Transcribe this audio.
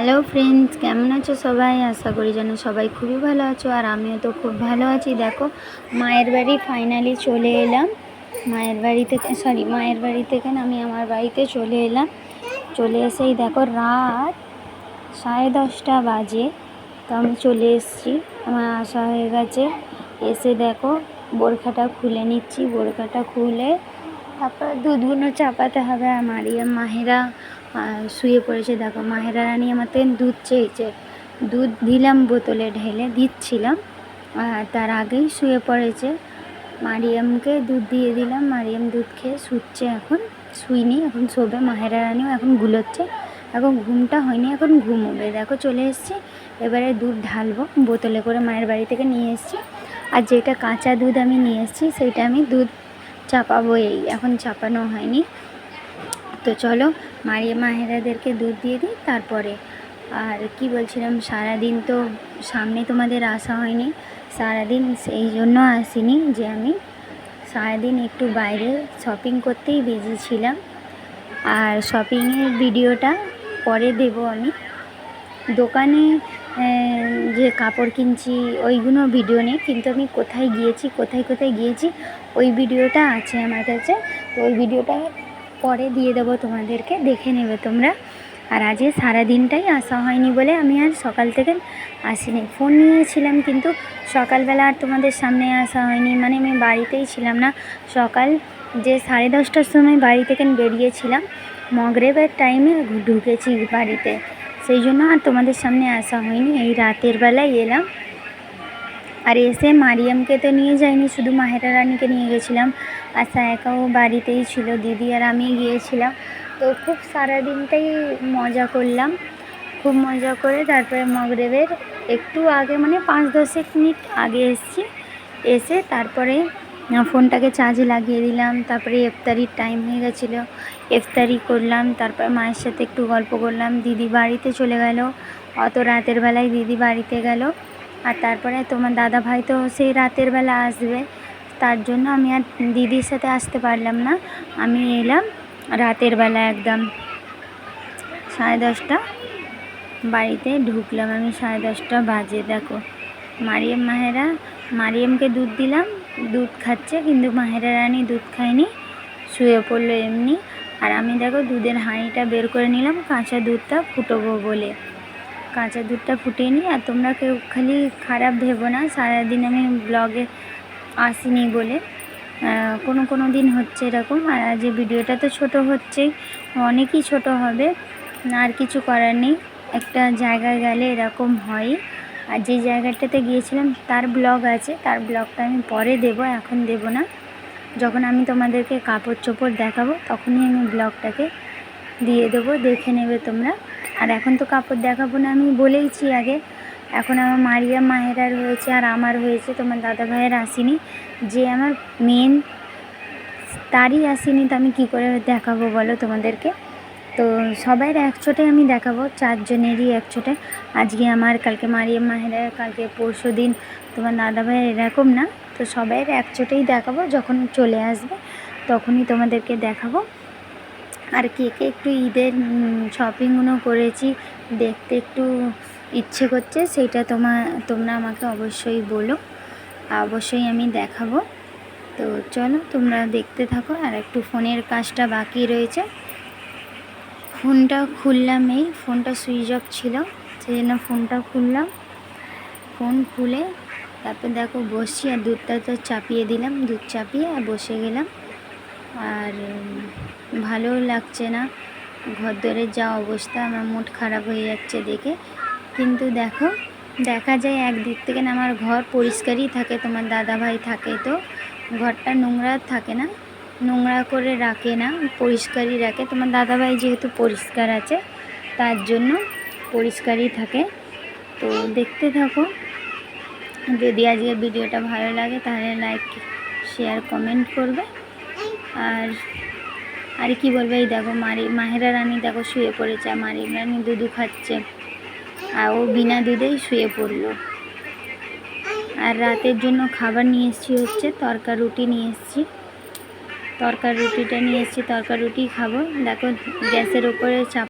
Hello friends, কেমন আছো সবাই? আশা করি যেন সবাই খুবই ভালো আছো, আর আমিও তো খুব ভালো আছি। দেখো, মায়ের বাড়ি ফাইনালি চলে এলাম। মায়ের বাড়ি থেকে সরি মায়ের বাড়ি থেকে আমি আমার বাড়িতে চলে এলাম। চলে এসেই দেখো রাত সাড়ে দশটা বাজে, তো আমি চলে এসেছি। আমার আশা হয়ে গেছে, এসে দেখো বোরখাটা খুলে নিচ্ছি। বোরখাটা খুলে তারপর দুধগুলো চাপাতে হবে আর মারিয়াম মাহেরা। শুয়ে পড়েছে। দেখো, মাহেরা রানী আমার থেকে দুধ চেয়েছে। দুধ দিলাম বোতলে ঢেলে, দিচ্ছিলাম। তার আগেই শুয়ে পড়েছে। মারিয়ামকে দুধ দিয়ে দিলাম। মারিয়াম দুধ খেয়ে শুচ্ছে এখন, শুইনি, এখন শোবে। মাহেরা রানীও এখন গুলোচ্ছে। এখন ঘুমটা হয়নি, এখন ঘুমোবে। দেখো, চলে এসেছি। এবারে দুধ ঢালবো, বোতলে করে মায়ের বাড়ি থেকে নিয়ে এসেছি। আর যেটা কাঁচা দুধ আমি নিয়ে এসেছি, সেটা আমি দুধ চাপাবো এই, এখন চাপানো হয়নি। তো চলো, মারিয়া মাহেরাদেরকে দুধ দিয়ে দিই, তারপরে। আর কি বলছিলাম, সারাদিন তো সামনে তোমাদের আসা হয়নি। সারাদিন সেই জন্য আসিনি যে আমি। সারাদিন একটু বাইরে শপিং করতেই বিজি ছিলাম। আর শপিংয়ের ভিডিওটা পরে দেব আমি। দোকানে যে কাপড় কিনছি ওইগুলো ভিডিও নেই। কিন্তু আমি কোথায় গিয়েছি, কোথায় কোথায় গিয়েছি, ওই ভিডিওটা আছে আমার কাছে। তো ওই ভিডিওটা পরে দিয়ে দেবো তোমাদেরকে, দেখে নেবে তোমরা। আর আজকে সারাদিনটাই আসা হয়নি বলে আমি আর সকাল থেকে আসিনি। ফোন নিয়েছিলাম কিন্তু সকালবেলা আর তোমাদের সামনে আসা হয়নি। মানে আমি বাড়িতেই ছিলাম না। সকাল যে সাড়ে দশটার সময় বাড়ি থেকে বেরিয়েছিলাম, মগরেবের টাইমে ঢুকেছি বাড়িতে। সেই জন্য আর তোমাদের সামনে আসা হয়নি। এই রাতের বেলায় এলাম। আর এসে মারিয়ামকে তো নিয়ে যাইনি, শুধু মাহেরা রানীকে নিয়ে গেছিলাম। আর সায়াকাও বাড়িতেই ছিল, দিদি আর আমি গিয়েছিলাম। তো খুব সারাদিনটাই মজা করলাম। খুব মজা করে তারপরে মগরেবের একটু আগে মানে পাঁচ দশেক মিনিট আগে এসেছি। এসে তারপরে ফোনটাকে চার্জে লাগিয়ে দিলাম। তারপরে ইফতারির টাইম হয়ে গেছিল। ইফতারি করলাম, তারপরে মায়ের সাথে একটু গল্প করলাম। দিদি বাড়িতে চলে গেল। অত রাতের বেলায় দিদি বাড়িতে গেল। আর তারপরে তোমার দাদা ভাই তো সেই রাতের বেলা আসবে, তার জন্য আমি আর দিদির সাথে আসতে পারলাম না। আমি এলাম রাতের বেলা একদম সাড়ে দশটা বাড়িতে ঢুকলাম আমি সাড়ে দশটা বাজে, দেখো। মারিয়াম মাহেরা, মারিয়ামকে দুধ দিলাম, দুধ খাচ্ছে, কিন্তু মাহেরা রানী দুধ খায়নি, শুয়ে পড়ল এমনি। আর আমি দেখো দুধের হাঁড়িটা বের করে নিলাম, কাঁচা দুধটা ফুটবো বলে। কাঁচা দুধটা ফুটিয়ে নিই, আর তোমরা কেউ খালি খারাপ ভেবো না, সারাদিন আমি ব্লগে আসিনি বলে। কোনো কোনো দিন হচ্ছে এরকম, আর এই ভিডিওটা তো ছোট হচ্ছেই অনেকই ছোট হবে, আর কিছু করার নেই। একটা জায়গায় গেলে এরকম হয়। আর যে জায়গাটাতে গিয়েছিলাম, তার ব্লগ আছে, তার ব্লগটা আমি পরে দেব, এখন দেব না। যখন আমি তোমাদেরকে কাপড় চোপড় দেখাবো, তখনই আমি ব্লগটাকে দিয়ে দেবো, দেখে নেবে তোমরা। আর এখন তো কাপড় দেখাবো না, আমি বলেইছি আগে। এখন আমার মারিয়া মাহেরার হয়েছে আর আমার হয়েছে তোমার দাদা ভাইয়ের আসেনি। যে আমার মেন তারই আসেনি তো আমি কী করে দেখাবো বলো তোমাদেরকে? তো সবাই একচোটে আমি দেখাবো, চারজনেরই একচোটে আজকে আমার, কালকে মারিয়াম মাহেরা কালকে পরশু দিন তোমার দাদা ভাইয়ের এরকম না। তো সবাই একচোটেই দেখাবো, যখন চলে আসবে তখনই তোমাদেরকে দেখাবো। আর কে কে একটু ঈদের শপিংগুলো করেছি, দেখতে একটু ইচ্ছে করছে, সেইটা তোমার তোমরা আমাকে অবশ্যই বলো। অবশ্যই আমি দেখাবো। তো চলো, তোমরা দেখতে থাকো, আর একটু ফোনের কাজটা বাকি রয়েছে। ফোনটা খুললাম এই, ফোনটা সুইচ অফ ছিল, সেই জন্য ফোনটা খুললাম। ফোন খুলে তারপর দেখো, বসছি, আর দুধটা তো চাপিয়ে দিলাম, দুধ চাপিয়ে, আর বসে গেলাম। আর উম, ভালো লাগছে না। ঘরদোরের যা অবস্থা আমার মুড খারাপ হয়ে যাচ্ছে দেখে। কিন্তু দেখো দেখা যায় একদিক থেকে না আমার ঘর পরিষ্কারই থাকে তোমার দাদা ভাই থাকে তো। ঘরটা নোংরা থাকে না নোংরা করে রাখে না পরিষ্কারই রাখে। তোমার দাদা ভাই যেহেতু পরিষ্কার আছে তার জন্য পরিষ্কারই থাকে। তো দেখতে থাকো যদি আজকে ভিডিওটা ভালো লাগে তাহলে লাইক শেয়ার কমেন্ট করবে। আর আর কি বলবে, এই দেখো, মারি, মাহেরা রানী দেখো শুয়ে পড়েছে, আর মারি রানী দুধু খাচ্ছে, আর ও বিনা দুধেই শুয়ে পড়ল। আর রাতের জন্য খাবার নিয়ে এসেছি হচ্ছে তরকা রুটি নিয়ে এসেছি। তরকার রুটিটা নিয়ে এসেছি, তরকার রুটি খাব। দেখো, গ্যাসের ওপরে চাপ